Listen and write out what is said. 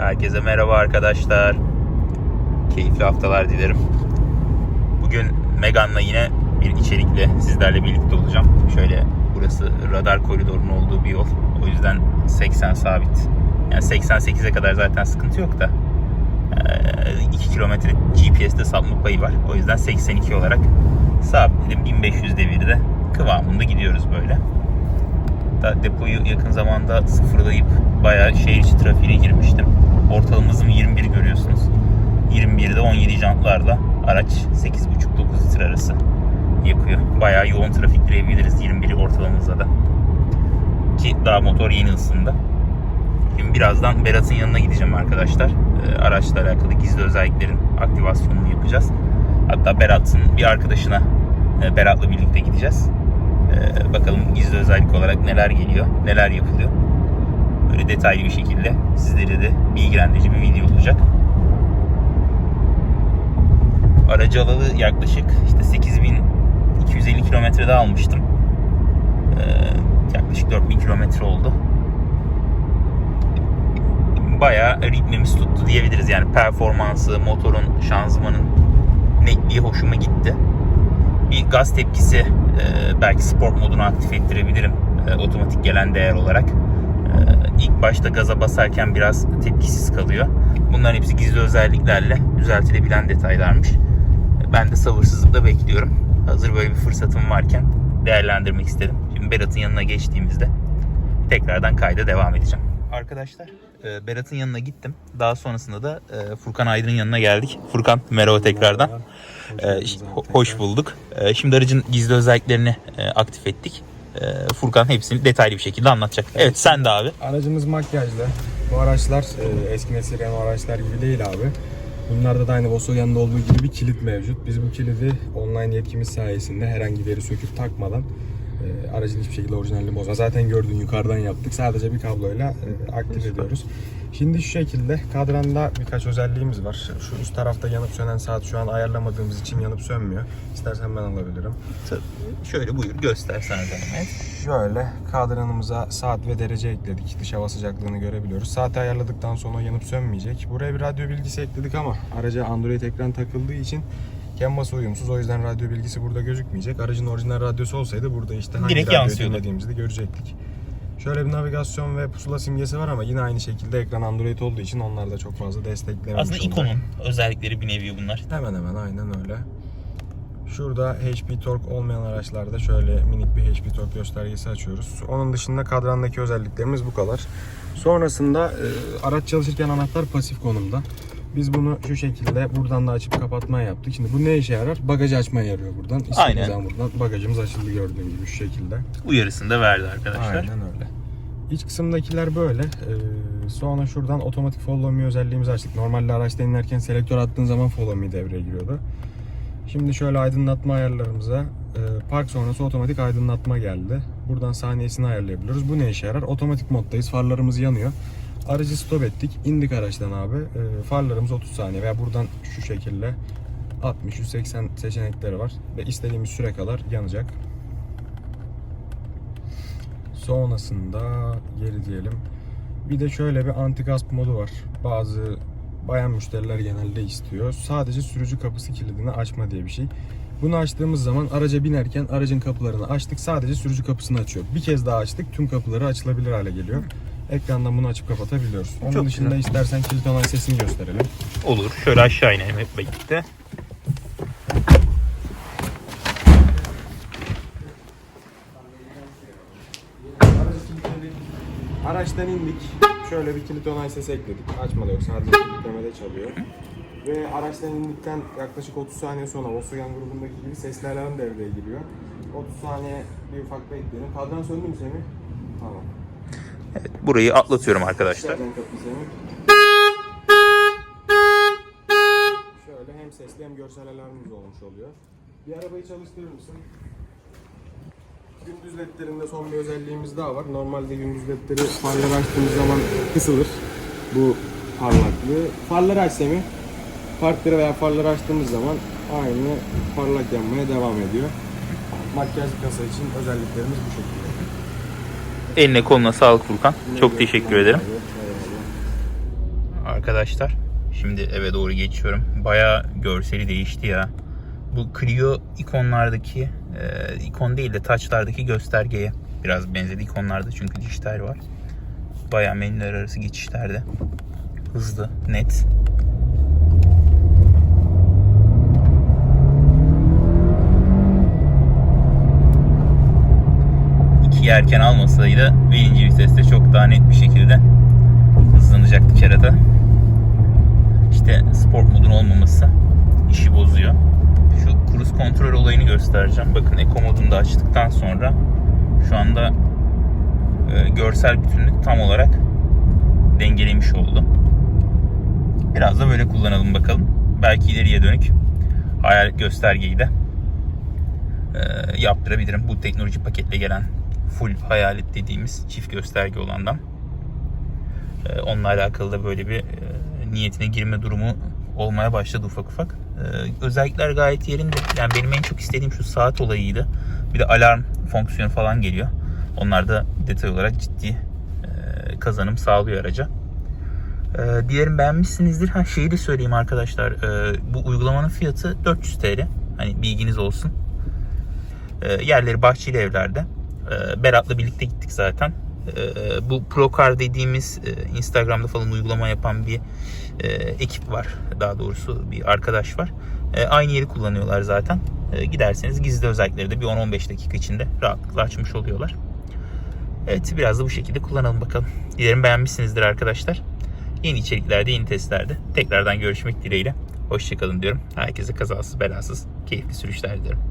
Herkese merhaba arkadaşlar. Keyifli haftalar dilerim. Bugün Megan'la yine bir içerikle sizlerle birlikte olacağım. Şöyle burası radar koridorunun olduğu bir yol. O yüzden 80 sabit. Yani 88'e kadar zaten sıkıntı yok da. 2 kilometre GPS'te sapma payı var. O yüzden 82 olarak sabitledim. 1500 devirde kıvamında gidiyoruz böyle. Hatta depoyu yakın zamanda sıfırlayıp bayağı şehir içi trafiğine girmiştim. Ortalama hızım 21 görüyorsunuz. 21'de 17 jantlarla araç 8,5-9 litre arası yakıyor. Bayağı yoğun trafik diyebiliriz 21 ortalama hızla da. Ki daha motor yeni ısındı. Şimdi birazdan Berat'ın yanına gideceğim arkadaşlar. Ee, araçla alakalı gizli özelliklerin aktivasyonunu yapacağız. Hatta Berat'ın bir arkadaşına e, Berat'la birlikte gideceğiz. Ee, bakalım gizli özellik olarak neler geliyor, neler yapılıyor. Böyle detaylı bir şekilde sizlere de bilgilendirici bir video olacak. Aracı alalı yaklaşık işte 8250 kilometrede almıştım. Ee, yaklaşık 4000 kilometre oldu. Bayağı ritmimiz tuttu diyebiliriz. Yani performansı, motorun, şanzımanın netliği hoşuma gitti. Bir gaz tepkisi e, belki sport modunu aktif ettirebilirim e, otomatik gelen değer olarak. E, ilk başta gaza basarken biraz tepkisiz kalıyor. Bunların hepsi gizli özelliklerle düzeltilebilen detaylarmış. Ben de sabırsızlıkla bekliyorum. Hazır böyle bir fırsatım varken değerlendirmek istedim. Şimdi Berat'ın yanına geçtiğimizde tekrardan kayda devam edeceğim. Arkadaşlar e, Berat'ın yanına gittim. Daha sonrasında da e, Furkan Aydın'ın yanına geldik. Furkan merhaba tekrardan. E, ho- hoş bulduk. E, Şimdi aracın gizli özelliklerini e, aktif ettik. E, Furkan hepsini detaylı bir şekilde anlatacak. Evet sen de abi. Aracımız makyajlı. Bu araçlar e, eski nesil Renault araçlar gibi değil abi. Bunlarda da aynı Volkswagen'de olduğu gibi bir kilit mevcut. Biz bu kilidi online yetkimiz sayesinde herhangi bir yeri söküp takmadan e, aracın hiçbir şekilde orijinalini bozma. Zaten gördüğün yukarıdan yaptık. Sadece bir kabloyla e, aktif ediyoruz. Şimdi şu şekilde kadranda birkaç özelliğimiz var. Şu üst tarafta yanıp sönen saat şu an ayarlamadığımız için yanıp sönmüyor. İstersen ben alabilirim. Şöyle buyur göstersen zahmet. Şöyle kadranımıza saat ve derece ekledik. Dış hava sıcaklığını görebiliyoruz. Saati ayarladıktan sonra yanıp sönmeyecek. Buraya bir radyo bilgisi ekledik ama araca Android ekran takıldığı için Canvas'a uyumsuz. O yüzden radyo bilgisi burada gözükmeyecek. Aracın orijinal radyosu olsaydı burada işte hangi Direkt radyoyu yansıyordu. dinlediğimizi de görecektik. Şöyle bir navigasyon ve pusula simgesi var ama yine aynı şekilde ekran Android olduğu için onlar da çok fazla desteklememiş Aslında ikonun özellikleri bir nevi bunlar. Hemen hemen aynen öyle. Şurada HP Torque olmayan araçlarda şöyle minik bir HP Torque göstergesi açıyoruz. Onun dışında kadrandaki özelliklerimiz bu kadar. Sonrasında e, araç çalışırken anahtar pasif konumda. Biz bunu şu şekilde buradan da açıp kapatmaya yaptık. Şimdi bu ne işe yarar? Bagajı açmaya yarıyor buradan. İstediğiniz Aynen. zaman buradan bagajımız açıldı gördüğün gibi şu şekilde. Uyarısını da verdi arkadaşlar. Aynen öyle. İç kısımdakiler böyle. Ee, sonra şuradan otomatik follow me özelliğimizi açtık. Normalde araçta inerken selektör attığın zaman follow me devreye giriyordu. Şimdi şöyle aydınlatma ayarlarımıza e, park sonrası otomatik aydınlatma geldi. Buradan saniyesini ayarlayabiliyoruz. Bu ne işe yarar? Otomatik moddayız. Farlarımız yanıyor. Aracı stop ettik. indik araçtan abi. E, farlarımız 30 saniye veya buradan şu şekilde 60-180 seçenekleri var. Ve istediğimiz süre kadar yanacak. Sonrasında geri diyelim. Bir de şöyle bir anti gasp modu var. Bazı bayan müşteriler genelde istiyor. Sadece sürücü kapısı kilidini açma diye bir şey. Bunu açtığımız zaman araca binerken aracın kapılarını açtık. Sadece sürücü kapısını açıyor. Bir kez daha açtık. Tüm kapıları açılabilir hale geliyor. Ekrandan bunu açıp kapatabiliyoruz. Onun Çok dışında güzel. istersen kilit onay sesini gösterelim. Olur. Şöyle aşağı inelim hep birlikte. Araçtan indik. Şöyle bir kilit onay sesi ekledik. Açmadı yok sadece kilitlemede çalıyor. Ve araçtan indikten yaklaşık 30 saniye sonra Volkswagen grubundaki gibi sesli alarm devreye giriyor. 30 saniye bir ufak bekleyelim. Kadran söndü mü Semih? Tamam. Burayı atlatıyorum arkadaşlar. Şöyle hem sesli hem görsel alarmımız olmuş oluyor. Bir arabayı çalıştırır mısın? Gündüz ledlerinde son bir özelliğimiz daha var. Normalde gündüz ledleri farları açtığımız zaman kısılır. Bu parlaklığı. Farları aç Semih. Parkları veya farları açtığımız zaman aynı parlak yanmaya devam ediyor. Makyaj kasa için özelliklerimiz bu şekilde. Eline koluna sağlık Furkan. Çok teşekkür ederim. arkadaşlar. Şimdi eve doğru geçiyorum. Bayağı görseli değişti ya. Bu Clio ikonlardaki, e, ikon değil de taçlardaki göstergeye biraz benzedi ikonlarda çünkü dijital var. Bayağı menüler arası geçişlerde. Hızlı, net. Erken almasaydı birinci viteste çok daha net bir şekilde hızlanacaktı kerata. İşte sport modun olmaması işi bozuyor. Şu cruise kontrol olayını göstereceğim. Bakın eco modunu da açtıktan sonra şu anda e, görsel bütünlük tam olarak dengelemiş oldu. Biraz da böyle kullanalım bakalım. Belki ileriye dönük hayalet göstergeyi de e, yaptırabilirim. Bu teknoloji paketle gelen full hayalet dediğimiz çift gösterge olandan. E, onunla alakalı da böyle bir e, niyetine girme durumu olmaya başladı ufak ufak. E, özellikler gayet yerinde. Yani benim en çok istediğim şu saat olayıydı. Bir de alarm fonksiyonu falan geliyor. Onlar da detay olarak ciddi e, kazanım sağlıyor araca. E, dilerim beğenmişsinizdir. Ha şeyi de söyleyeyim arkadaşlar. E, bu uygulamanın fiyatı 400 TL. Hani bilginiz olsun. E, yerleri bahçeli evlerde. E, Berat'la birlikte gittik zaten. E, bu Procar dediğimiz e, Instagram'da falan uygulama yapan bir e, ekip var. Daha doğrusu bir arkadaş var. E, aynı yeri kullanıyorlar zaten. Giderseniz gizli özellikleri de bir 10-15 dakika içinde rahatlıkla açmış oluyorlar. Evet biraz da bu şekilde kullanalım bakalım. Dilerim beğenmişsinizdir arkadaşlar. Yeni içeriklerde, yeni testlerde tekrardan görüşmek dileğiyle. Hoşçakalın diyorum. Herkese kazasız belasız keyifli sürüşler dilerim.